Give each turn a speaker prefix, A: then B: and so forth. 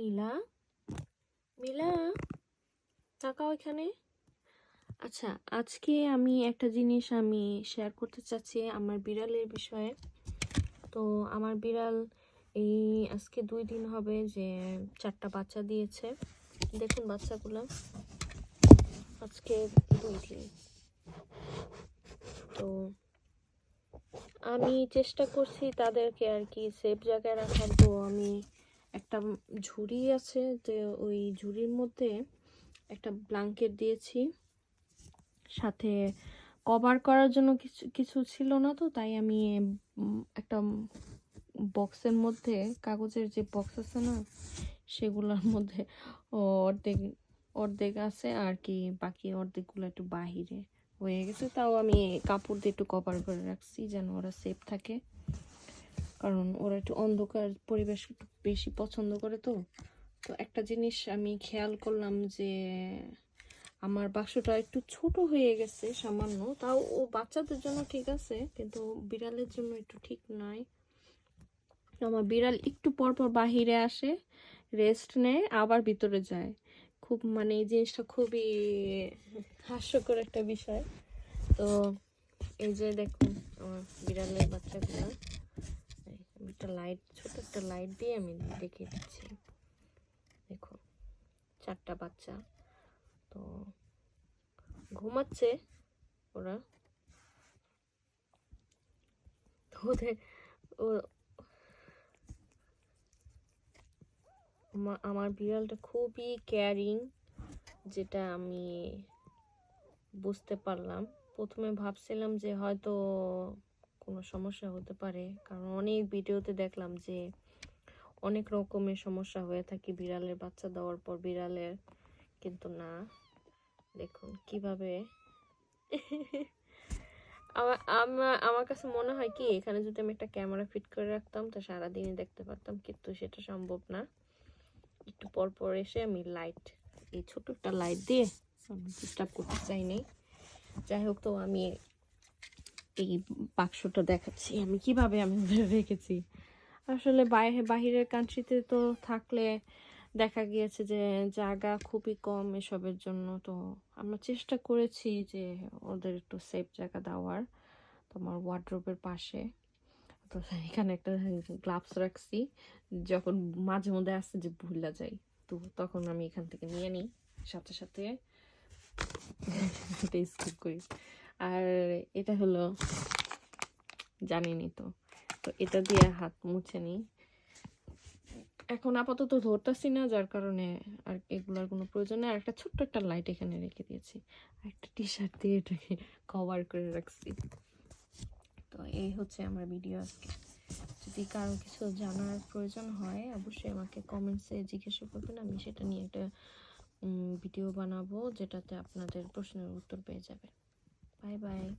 A: মিলা? মিলা? তাকাও এখানে। আচ্ছা আজকে আমি একটা জিনিস আমি শেয়ার করতে চাচ্ছি আমার বিড়ালের বিষয়ে। তো আমার বিড়াল এই আজকে দুই দিন হবে যে চারটা বাচ্চা দিয়েছে। দেখুন বাচ্চাগুলো। আজকে দুই দিন। তো আমি চেষ্টা করছি তাদেরকে আর কি সেফ জায়গায় রাখার। তো আমি একটা ঝুড়ি আছে যে ওই ঝুড়ির মধ্যে একটা ব্ল্যাঙ্কেট দিয়েছি। সাথে কভার করার জন্য কিছু কিছু ছিল না তো, তাই আমি একটা বক্সের মধ্যে, কাগজের যে বক্স আছে না, সেগুলোর মধ্যে অর্ধেক অর্ধেক আছে আর কি, বাকি অর্ধেকগুলো একটু বাহিরে হয়ে গেছে। তাও আমি কাপড় দিয়ে একটু কভার করে রাখছি যেন ওরা সেফ থাকে। কারণ ওরা একটু অন্ধকার পরিবেশ একটু বেশি পছন্দ করে তো। তো একটা জিনিস আমি খেয়াল করলাম যে, আমার বাক্সটা একটু ছোট হয়ে গেছে সামান্য। তাও ও বাচ্চাদের জন্য ঠিক আছে, কিন্তু বিড়ালের জন্য একটু ঠিক নয় আমার বিড়াল একটু পর পর বাহিরে আসে রেস্ট নেয়, আবার ভিতরে যায়। খুব মানে এই জিনিসটা খুবই হাস্যকর একটা বিষয়। তো এই যে দেখুন, আমার বিড়ালের বাচ্চাগুলো। একটা লাইট ছোট একটা লাইট দিয়ে আমি দেখিয়ে দিচ্ছি। দেখো, চারটা বাচ্চা। তো ঘুমাচ্ছে ওরা। ওদের, ও আমা- আমার বিড়ালটা খুবই কেয়ারিং যেটা আমি বুঝতে পারলাম। প্রথমে ভাবছিলাম যে হয়তো কোনো সমস্যা হতে পারে। কারণ অনেক ভিডিওতে দেখলাম যে অনেক রকমের সমস্যা হয়ে থাকে বিড়ালের বাচ্চা দেওয়ার পর বিড়ালের। কিন্তু না, দেখুন কীভাবে আমার আমার কাছে মনে হয় কি, এখানে যদি আমি একটা ক্যামেরা ফিট করে রাখতাম তো সারাদিনই দেখতে পারতাম, কিন্তু সেটা সম্ভব না। একটু পর পর এসে আমি লাইট এই ছোট একটা লাইট দিয়ে আমি ডিস্টার্ব করতে চাইনি যাই হোক তো আমি এই বাক্সটা দেখাচ্ছি। আমি কীভাবে আমি রেখেছি? আসলে বাইরে বাহিরের কান্ট্রিতে তো থাকলে দেখা গিয়েছে যে জায়গা খুবই কম এসবের জন্য। তো আমরা চেষ্টা করেছি যে ওদের একটু সেফ জায়গা দেওয়ার। তোমার ওয়ার্ড্রোবের পাশে। তো এখানে একটা গ্লাভস রাখছি। যখন মাঝে মধ্যে আসছে যে ভুলা যাই, তো তখন আমি এখান থেকে নিয়ে নিই। সাথে সাথে স্কিপ করি। আর এটা হলো জানিনি তো। তো এটা দিয়ে হাত মুছে নিই। এখন আপাতত ধরতেছি না, যার কারণে আর এগুলোর কোনো প্রয়োজন নেই। আর একটা ছোট্ট একটা লাইট এখানে রেখে দিয়েছি। আর একটা টি শার্ট দিয়ে এটাকে কভার করে রাখছি। তো এই হচ্ছে আমার ভিডিও আজকে। যদি কারও কিছু জানার প্রয়োজন হয়, অবশ্যই আমাকে কমেন্টসে জিজ্ঞাসা করবেন। আমি সেটা নিয়ে একটা ভিডিও বানাবো, যেটাতে আপনাদের প্রশ্নের উত্তর পেয়ে যাবে 拜拜。